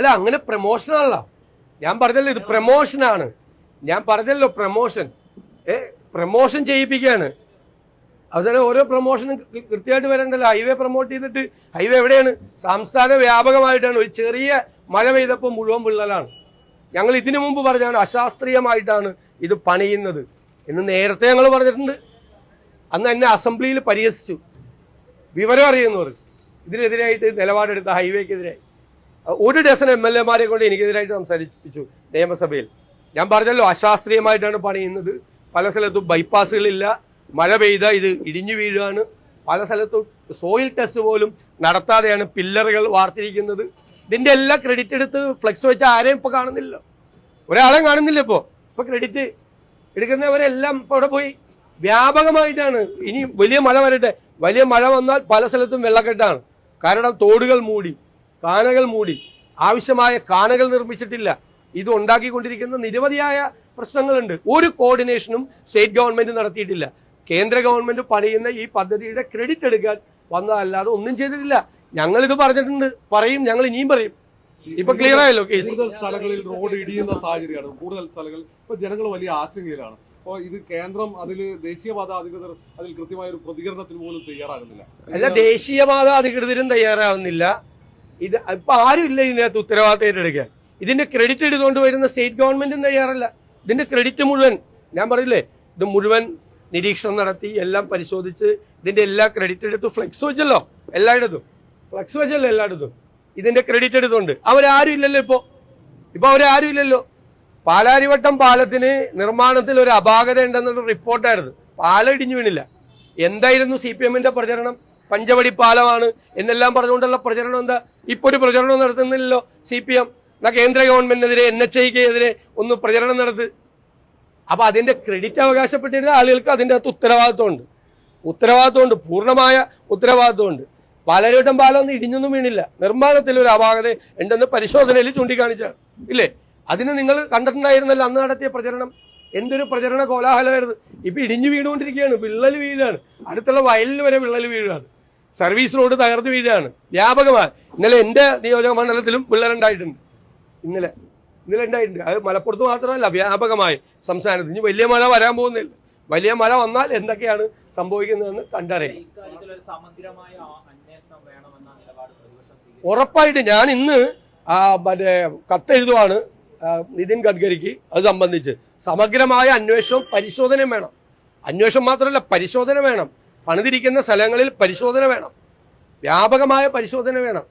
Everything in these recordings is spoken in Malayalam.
അല്ല അങ്ങനെ പ്രമോഷൻ അല്ല ഞാൻ പറഞ്ഞല്ലോ ഇത് പ്രൊമോഷനാണ് ഞാൻ പറഞ്ഞല്ലോ പ്രമോഷൻ ഏ പ്രമോഷൻ ചെയ്യിപ്പിക്കുകയാണ്. അവസാനം ഓരോ പ്രൊമോഷനും കൃത്യമായിട്ട് വരണ്ടല്ലോ. ഹൈവേ പ്രൊമോട്ട് ചെയ്തിട്ട് ഹൈവേ എവിടെയാണ്? സംസ്ഥാന വ്യാപകമായിട്ടാണ്. ഒരു ചെറിയ മഴ പെയ്തപ്പോൾ മുഴുവൻ വിള്ളലാണ്. ഞങ്ങൾ ഇതിനു മുമ്പ് പറഞ്ഞാണ് അശാസ്ത്രീയമായിട്ടാണ് ഇത് പണിയുന്നത് എന്ന് നേരത്തെ ഞങ്ങൾ പറഞ്ഞിട്ടുണ്ട്. അന്ന് എന്നെ അസംബ്ലിയിൽ പരിഹസിച്ചു. വിവരം അറിയുന്നവർ ഇതിനെതിരായിട്ട് നിലപാടെടുത്ത ഹൈവേക്കെതിരായി ഒരു ഡസൻ എം എൽ എമാരെ കൊണ്ട് എനിക്കെതിരായിട്ട് സംസാരിപ്പിച്ചു നിയമസഭയിൽ. ഞാൻ പറഞ്ഞല്ലോ അശാസ്ത്രീയമായിട്ടാണ് പണിയുന്നത്. പല സ്ഥലത്തും ബൈപ്പാസുകളില്ല മഴ പെയ്ത ഇത് ഇടിഞ്ഞു വീഴുകയാണ്. പല സ്ഥലത്തും സോയിൽ ടെസ്റ്റ് പോലും നടത്താതെയാണ് പില്ലറുകൾ വാർത്തിരിക്കുന്നത്. ഇതിന്റെ എല്ലാ ക്രെഡിറ്റ് എടുത്ത് ഫ്ലെക്സ് വെച്ച ആരെയും ഇപ്പൊ കാണുന്നില്ല. ഒരാളെയും കാണുന്നില്ല ഇപ്പോ. ഇപ്പൊ ക്രെഡിറ്റ് എടുക്കുന്നവരെല്ലാം ഇപ്പൊ അവിടെ പോയി. വ്യാപകമായിട്ടാണ്. ഇനി വലിയ മഴ വരട്ടെ. വലിയ മഴ വന്നാൽ പല സ്ഥലത്തും വെള്ളക്കെട്ടാണ്. കാരണം തോടുകൾ മൂടി. കാനകൾ മൂടി ആവശ്യമായ കാനകൾ നിർമ്മിച്ചിട്ടില്ല. ഇത് ഉണ്ടാക്കിക്കൊണ്ടിരിക്കുന്ന നിരവധിയായ പ്രശ്നങ്ങളുണ്ട്. ഒരു കോർഡിനേഷനും സ്റ്റേറ്റ് ഗവൺമെന്റ് നടത്തിയിട്ടില്ല. കേന്ദ്ര ഗവൺമെന്റ് പണിയുന്ന ഈ പദ്ധതിയുടെ ക്രെഡിറ്റ് എടുക്കാൻ വന്നതല്ലാതെ ഒന്നും ചെയ്തിട്ടില്ല. ഞങ്ങൾ ഇത് പറഞ്ഞിട്ടുണ്ട്. പറയും ഞങ്ങൾ ഇനിയും പറയും. ഇപ്പൊ ക്ലിയർ ആയല്ലോ കേസ് കൂടുതൽ സ്ഥലങ്ങളിൽ റോഡ് ഇടിയുന്ന സാഹചര്യമാണ്. കൂടുതൽ സ്ഥലങ്ങൾ ഇപ്പൊ ജനങ്ങൾ വലിയ ആശങ്കയിലാണ്. അപ്പോൾ ഇത് കേന്ദ്രം അതിൽ ദേശീയപാത അധികൃതർ അതിൽ കൃത്യമായ ഒരു പ്രതികരണത്തിന് പോലും തയ്യാറാകുന്നില്ല. അല്ല ദേശീയപാത അധികൃതരും തയ്യാറാവുന്നില്ല. ഇത് ഇപ്പൊ ആരും ഇല്ല ഇതിനകത്ത് ഉത്തരവാദിത്തം ഏറ്റെടുക്കാൻ. ഇതിന്റെ ക്രെഡിറ്റ് എടുത്തുകൊണ്ട് വരുന്ന സ്റ്റേറ്റ് ഗവൺമെന്റും തയ്യാറല്ല. ഇതിന്റെ ക്രെഡിറ്റ് മുഴുവൻ ഞാൻ പറയില്ലേ ഇത് മുഴുവൻ നിരീക്ഷണം നടത്തി എല്ലാം പരിശോധിച്ച് ഇതിന്റെ എല്ലാ ക്രെഡിറ്റ് എടുത്ത് ഫ്ലെക്സ് വെച്ചല്ലോ എല്ലായിടത്തും. ഫ്ലെക്സ് വെച്ചല്ലോ എല്ലായിടത്തും. ഇതിന്റെ ക്രെഡിറ്റ് എടുത്തുകൊണ്ട് അവരാരും ഇല്ലല്ലോ ഇപ്പോ. ഇപ്പൊ അവരാരും ഇല്ലല്ലോ. പാലാരിവട്ടം പാലത്തിന് നിർമ്മാണത്തിൽ ഒരു അപാകത ഉണ്ടെന്നുള്ള റിപ്പോർട്ടായിരുന്നു പാലം ഇടിഞ്ഞു വീണില്ല. എന്തായിരുന്നു സി പി എമ്മിന്റെ പ്രചരണം? പഞ്ചവടി പാലമാണ് എന്നെല്ലാം പറഞ്ഞുകൊണ്ടുള്ള പ്രചരണം എന്താ? ഇപ്പൊ ഒരു പ്രചരണം നടത്തുന്നില്ലല്ലോ സി പി എം. എന്നാ കേന്ദ്ര ഗവൺമെന്റിനെതിരെ എൻ എച്ച് ഐക്കെതിരെ ഒന്ന് പ്രചരണം നടത്ത്. അപ്പൊ അതിന്റെ ക്രെഡിറ്റ് അവകാശപ്പെട്ടിരുന്ന ആളുകൾക്ക് അതിന്റെ അകത്ത് ഉത്തരവാദിത്വമുണ്ട്. ഉത്തരവാദിത്വമുണ്ട് പൂർണമായ ഉത്തരവാദിത്വമുണ്ട്. പാലരൂട്ടം പാലം ഒന്നും ഇടിഞ്ഞൊന്നും വീണില്ല. നിർമ്മാണത്തിൽ ഒരു അപാകത ഉണ്ടെന്ന് പരിശോധനയിൽ ചൂണ്ടിക്കാണിച്ചാണ്. ഇല്ലേ? അതിന് നിങ്ങൾ കണ്ടിട്ടുണ്ടായിരുന്നല്ലോ അന്ന് നടത്തിയ പ്രചരണം. എന്തൊരു പ്രചരണ കോലാഹലമായിരുന്നു. ഇപ്പൊ ഇടിഞ്ഞു വീണുകൊണ്ടിരിക്കുകയാണ് വിള്ളൽ വീഴാണ്. അടുത്തുള്ള വയലിൽ വരെ വിള്ളൽ വീഴുകയാണ്. സർവീസ് റോഡ് തകർന്നു വീഴുകയാണ് വ്യാപകമായി. ഇന്നലെ എന്റെ നിയോജക മണ്ഡലത്തിലും വിള്ളലുണ്ടായിട്ടുണ്ട് ഇന്നലെ. ഇന്നലെ ഉണ്ടായിട്ടുണ്ട്. അത് മലപ്പുറത്ത് മാത്രമല്ല വ്യാപകമായി സംസ്ഥാനത്ത്. ഇനി വലിയ മഴ വരാൻ പോകുന്നില്ല. വലിയ മഴ വന്നാൽ എന്തൊക്കെയാണ് സംഭവിക്കുന്നതെന്ന് കണ്ടറിയാം. ഉറപ്പായിട്ട് ഞാൻ ഇന്ന് മറ്റേ കത്തെഴുതുവാണ് നിതിൻ ഗഡ്കരിക്ക് അത് സംബന്ധിച്ച്. സമഗ്രമായ അന്വേഷണം പരിശോധനയും വേണം. അന്വേഷണം മാത്രമല്ല പരിശോധന വേണം. പണിതിരിക്കുന്ന സ്ഥലങ്ങളിൽ പരിശോധന വേണം. വ്യാപകമായ പരിശോധന വേണം.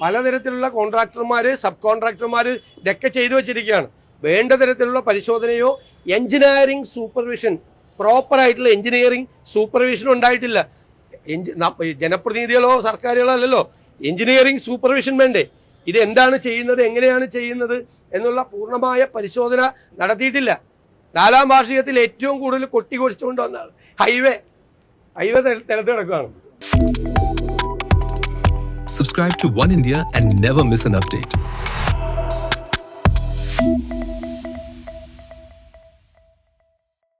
പലതരത്തിലുള്ള കോൺട്രാക്ടർമാർ സബ് കോൺട്രാക്ടർമാർ ഇതൊക്കെ ചെയ്തു വെച്ചിരിക്കുകയാണ്. വേണ്ട തരത്തിലുള്ള പരിശോധനയോ എഞ്ചിനീയറിംഗ് സൂപ്പർവിഷൻ പ്രോപ്പറായിട്ടുള്ള എഞ്ചിനീയറിംഗ് സൂപ്പർവിഷൻ ഉണ്ടായിട്ടില്ല. ജനപ്രതിനിധികളോ സർക്കാരുകളോ അല്ലല്ലോ. എഞ്ചിനീയറിംഗ് സൂപ്പർവിഷൻ വേണ്ടേ? ഇത് എന്താണ് ചെയ്യുന്നത് എങ്ങനെയാണ് ചെയ്യുന്നത് എന്നുള്ള പൂർണമായ പരിശോധന നടത്തിയിട്ടില്ല. നാലാം വാർഷികത്തിൽ ഏറ്റവും കൂടുതൽ കൊട്ടിഘോഷിച്ചുകൊണ്ട് വന്നതാണ്. ഹൈവേ. ഹൈവേ നിലത്ത് കിടക്കുകയാണ് Subscribe to One India and never miss an update.